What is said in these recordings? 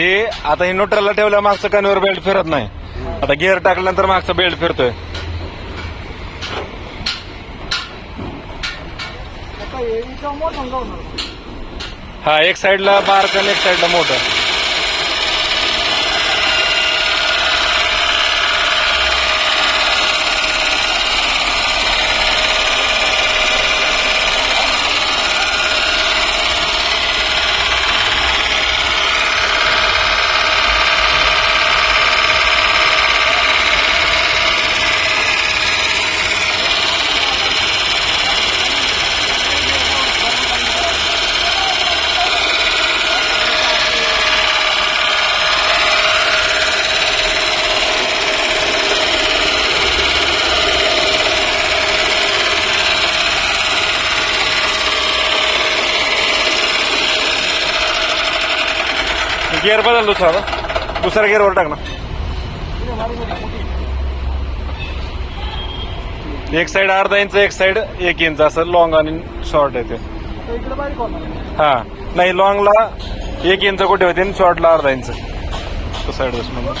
हे आता हे न्यूट्रलला ठेवल्या मागचं कन्व्हर बेल्ट फिरत नाही. आता गिअर टाकल्यानंतर मागचा बेल्ट फिरतोय. हा एक साईडला बारक आणि एक साईडला मोठं. गिअर बदल दुसरा आता. दुसऱ्या गिअरवर टाक ना. एक साईड अर्धा इंच एक साईड एक इंच असं लॉंग आणि शॉर्ट आहे ते. हा. नाही लॉंगला एक इंच कुठे होते आणि शॉर्टला अर्धा इंच तो साईड बस म्हणून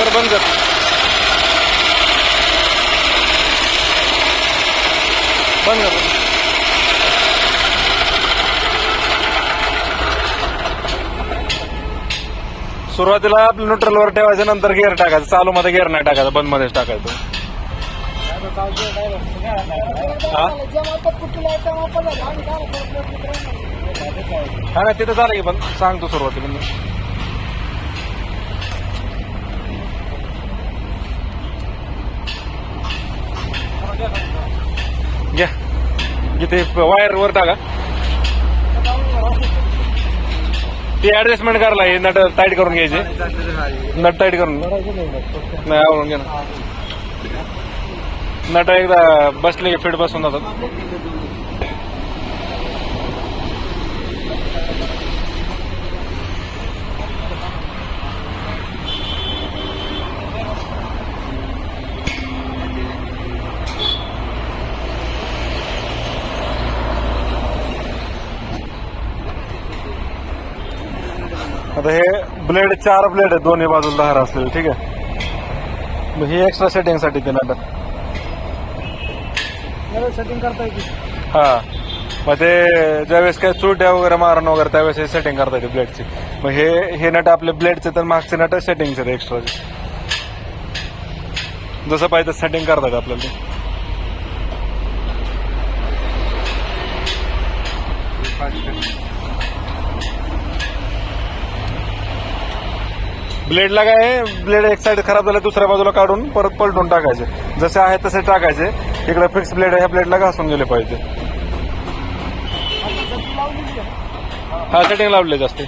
तर बंद कर. बंद कर. सुरुवातीला आपलं न्यूट्रलवर ठेवायचं नंतर गिअर टाकायचं. चालू मध्ये गिअर नाही टाकायचं बंद मध्येच टाकायचं. हा? हा नाही तिथं झालं की पण सांगतो सुरुवातीला. घ्या. जिथे वायर वर टाका. ती ऍडजस्टमेंट करायला हे नट टाईट करून घ्यायचे. नट टाईट करून. नाही आवडून घ्या ना. नट एकदा बसले की फिट बसून जातात. आता हे ब्लेड चार ब्लेड आहेत दोन्ही बाजूला धार असलेले ठीक आहे? मग ही एक्स्ट्रा सेटिंगसाठी ते नाटक सेटिंग करता येते. हा. मग ते ज्यावेळेस काय चुट्या वगैरे मारण वगैरे त्यावेळेस हे सेटिंग करता येते ब्लेडची मग हे हे नट आपले ब्लेडचे तर मागचे नट सेटिंगचे आहेत एक्स्ट्राचे जसं पाहिजे सेटिंग करता येते आपल्याला ते. ब्लेडला काय ब्लेड एक साईड खराब झाला दुसऱ्या बाजूला काढून परत पलटून टाकायचे. जसे आहे तसे टाकायचे. इकडे फिक्स ब्लेड ह्या ब्लेडला घासून गेले पाहिजे. हा सेटिंग लावले जास्त.